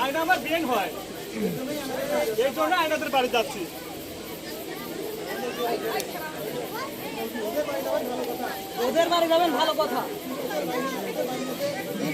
আয়না আমার হয়। এই জন্য আয়নাদের বাড়ি যাচ্ছি। ওদের বাড়ি যাবেন ভালো কথা।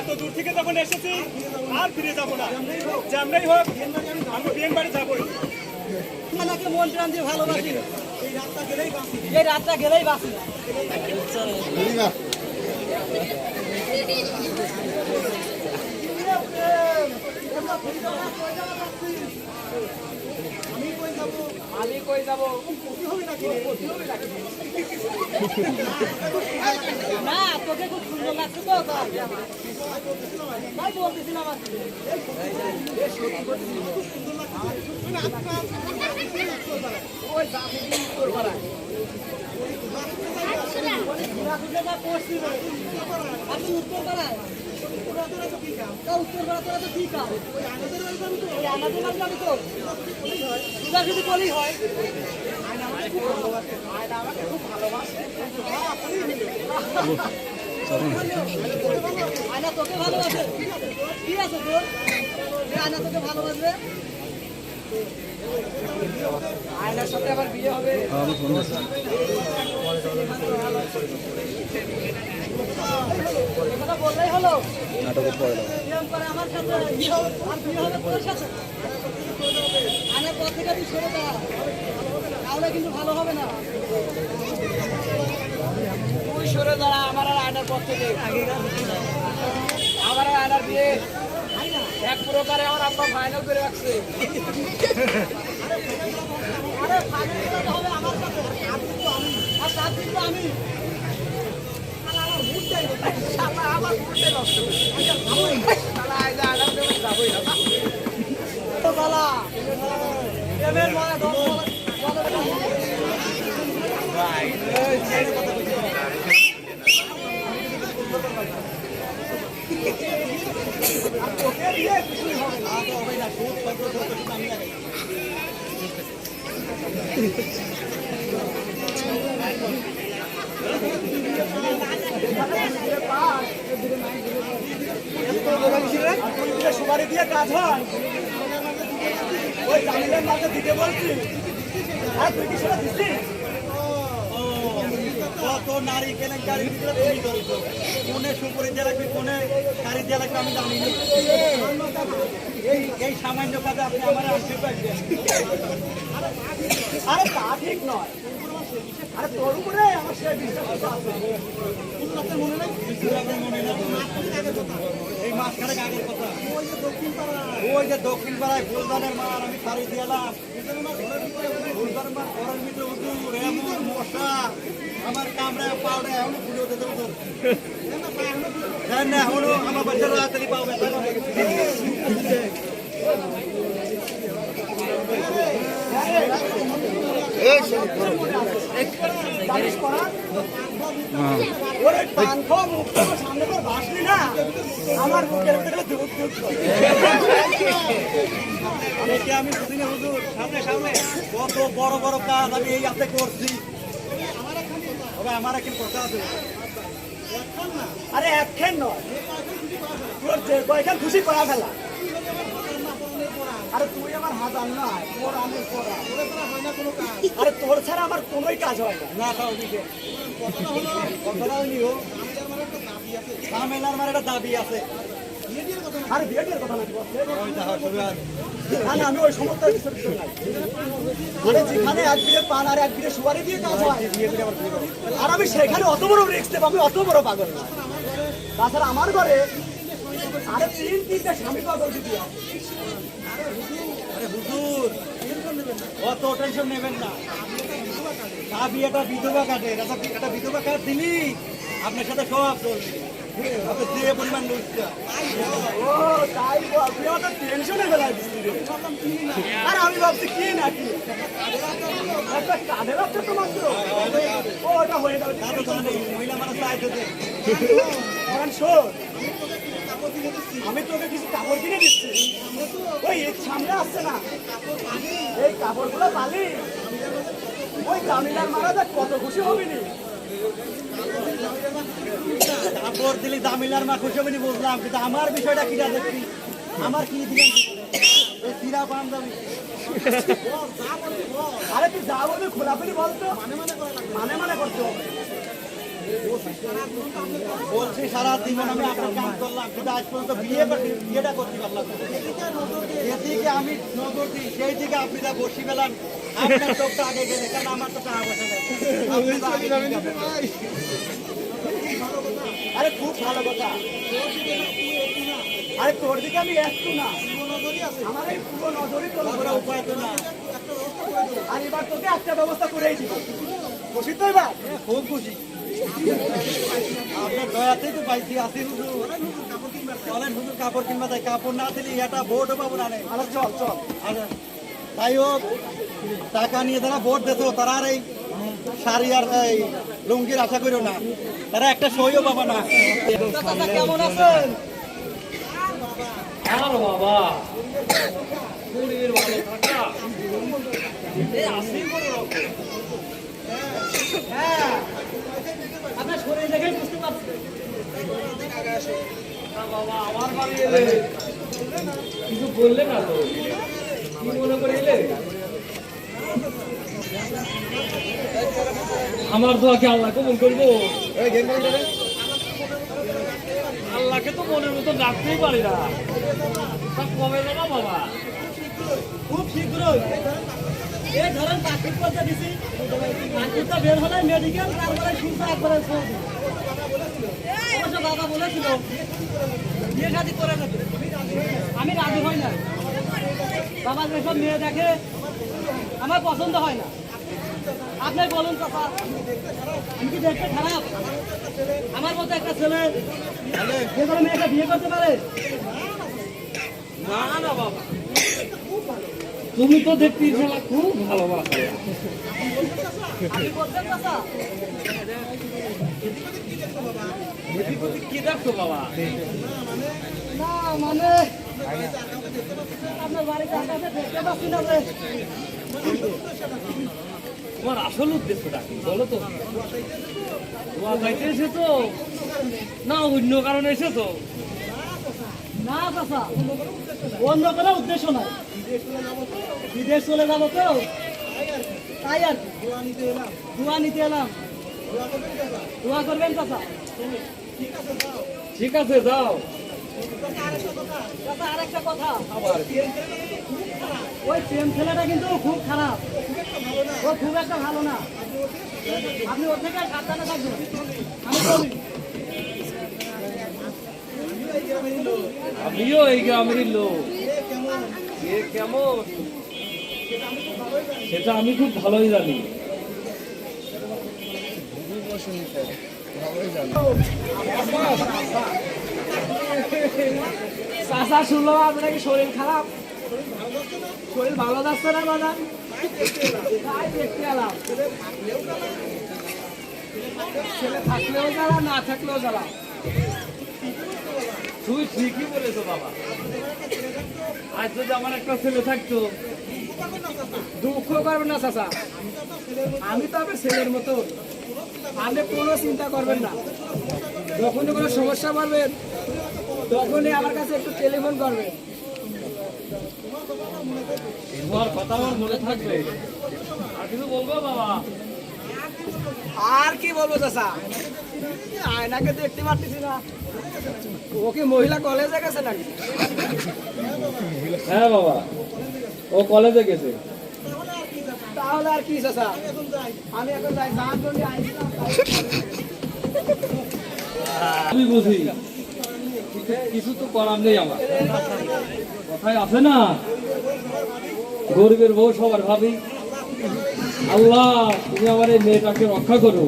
এত দূর থেকে যখন এসেছি আর ফিরে যাব না। যেমনই হোক আমি বিয়ের বাড়ি যাবোই। নাকি মন প্রাণ দিয়ে ভালোবাসি। এই রাতটা গেলেই বাসি আমি কই যাব না তোকে খুব সুন্দর লাগছে তো তাই বলতেছিলাম। ওই আয়না তোকে ভালোবাসে। কি আছে তোর? আয়না তোকে ভালোবাসবে। নাটকের পরে তাহলে কিন্তু ভালো হবে না। তুই সরে দাঁড়া আমার আর আয়নার পর থেকে। আমার আয়নার বিয়ে। এক প্রকারে আমার আব্বা ফাইনাল করে রাখছে আমার সাথে আর কিন্তু আমি আর তার কিন্তু আমি শালা আমার মুডটাই শালা আমার মুডটাই নষ্ট শালা আইলে আয়নার দেবে যাবই না তো বালা প্রেমের মায়া দম বলে বলে সুপারি দিয়ে কাজ হয় ওই জামিলের মাঝে দিতে বলছি আর তুই কি সেটা দিচ্ছিস কত নারী কেলেঙ্কারি ভিতরে তুমি ধরেছো কোনে সুপুরি দিয়ে রাখবি, কোনে শাড়ি দিয়ে রাখবে আমি জানি এই এই সামান্য কাজে আপনি আমার আশীর্বাদ আরে তা ঠিক নয়। আরে তোর উপরে আমার সে বিশ্বাস আছে আপনার মনে নেই মনে নেই এই মাঝখানে আগের কথা ওই যে দক্ষিণ পাড়ায় ফুলদানের মার আমি শাড়ি দিলাম মশা আমার কামড়ায় পাউডায় এখনও ফুলে উঠে দেবো তোর আমার বাচ্চারা তাড়াতাড়ি পাবে আমার মুখের ভিতরে দুধ দুধ করে। আমি বুঝিনি হুজুর সামনে সামনে কত বড় বড় কাজ আমি এই হাতে করছি আমার এখন কথা আছে আরে একখান নয় তোর যে কয়খান খুশি করা ফেলা আরে তুই আমার হাত আন না তোর আমি করা আরে তোর ছাড়া আমার কোনোই কাজ হয় না। না খাও দিকে কথাটা হয়নি ও ঝামেলার একটা দাবি আছে। না আমি ওই সমস্ত মানে যেখানে এক পান আর এক সুপারি দিয়ে কাজ হয় আর আমি সেখানে অত বড় রিক্স দেবো আমি অত বড় পাগল না। তাছাড়া আমার ঘরে আরে তিন তিনটা স্বামী পাগল দিদি আরে হুজুর অত টেনশন নেবেন না। দাবি এটা বিধবা কাটে এটা বিধবা কাট দিলি আপনার সাথে সব চলবে। যে পরিমাণ ও তাই আপনি অত টেনশনে ফেলাই আর আমি ভাবছি কি নাকি? একটা তো মাত্র। ও ওটা হয়ে তো মানে মহিলা মানুষ চাইছে যে কারণ শোন আমি তোকে কিছু কাপড় কিনে দিচ্ছি। ওই সামনে আসছে না। এই কাপড়গুলো পালি ওই তামিলার মারা দেখ কত খুশি হবি নি। কাপড় দিলি দামিলার মা খুশি বুঝলাম কিন্তু আমার বিষয়টা কিটা দেখবি আমার কি দিলেন আরে তুই যা বলবি খোলাখুলি বলতো মানে মানে মানে মানে করতে হবে। বলছি, সারা জীবন আমি আপনার কাম করলাম, কিন্তু আজ পর্যন্ত বিয়ে বিয়েটা করতে পারলাম না। যেদিকে আমি নজর দিই সেই দিকে আপনি যা বসি পেলাম আপনার চোখটা আগে গেলে কারণ আমার তো টাকা পয়সা নেই। আরে খুব ভালো কথা। আরে তোর দিকে আমি একটু না। আমার এই পুরো নজরই তোর উপরে উপায় তো না। আর এবার তোকে একটা ব্যবস্থা করেই দিব। খুশি তো এবার? খুব খুশি। আপনার দয়াতেই তো পাইছি আসি হুজুর। চলেন হুজুর কাপড় কিনবা তাই কাপড় না দিলি এটা বোর্ডও পাবো না আরে চল চল। তাই হোক টাকা নিয়ে যারা ভোট দিত তারা আর এই শাড়ি আর এই লুঙ্গির আশা করিও না। তারা একটা সইও পাবা না। কেমন আছেন? আর বাবা? হ্যাঁ আপনার শরীর দেখেই বুঝতে পারছি না বাবা আমার বাড়ি এলে কিছু বললে না তো? কি মনে করে এলে? আমার দোয়াকে আল্লাহ কবুল করব। আল্লাহকে তো মনের মতো ডাকতেই পারি না। তা কবে যাবা বাবা? খুব শীঘ্রই এই ধরেন পাখির পর্যা দিছি। পাখিরটা বের হলে মেডিকেল তারপরে শুনতে একবারে বাবা বলেছিল আমি রাজি হই না। বাবা যেসব মেয়ে দেখে, আমার পছন্দ হয় না। আপনি বলুন আমি কি দেখতে খারাপ? আমার মতো একটা ছেলে যে কোনো মেয়েকে বিয়ে করতে পারে? না না, বাবা। তুমি তো দেখতে ইনশাল্লাহ খুব ভালোবাসা। বাবা না মানে আপনার বাড়িতে না তোমার আসল উদ্দেশ্যটা বলো তো। তোমার বাড়িতে এসেছ? না, অন্য কারণে এসেছ? না, চাচা। অন্য কোনো উদ্দেশ্য নাই। বিদেশ চলে যাব তো। তাই আর। দোয়া নিতে এলাম। দোয়া করবেন, চাচা। ঠিক আছে, যাও। চাচা আর একটা কথা। ওই প্রেম ছেলেটা কিন্তু খুব খারাপ। ও খুব একটা ভালো না। আপনি ওর থেকে সাবধানে থাকবেন। আমি আমিও এই লোক। সেটা আমি খুব ভালোই জানি। শুনলাম আপনার কি শরীর খারাপ? শরীর ভালো যাচ্ছে না দাদা ছেলে থাকলেও জ্বালা, না থাকলেও জ্বালা। তুই ঠিকই বলেছ বাবা। আজ যদি আমার একটা ছেলে থাকতো দুঃখ করবেন না চাচা। আমি তো আমার ছেলের মতো। আপনি কোনো চিন্তা করবেন না। যখনই কোনো সমস্যা পাবেন তখনই আমার কাছে একটু টেলিফোন করবেন। তোমার কথা আমার মনে থাকবে আর কিছু বলব বাবা? আর কি বলব চাচা? আয়নাকে দেখতে পারতেছি না। ও কি মহিলা কলেজে গেছে নাকি? হ্যাঁ বাবা ও কলেজে গেছে। তাহলে আর কি চাচা? আমি এখন যাই যাওয়ার আইছিলাম আমি বুঝি কিছু তো করার নেই আমার। কথায় আছে না? গরিবের বউ সবার ভাবি আল্লাহ তুমি আমার এই মেয়েটাকে রক্ষা করো।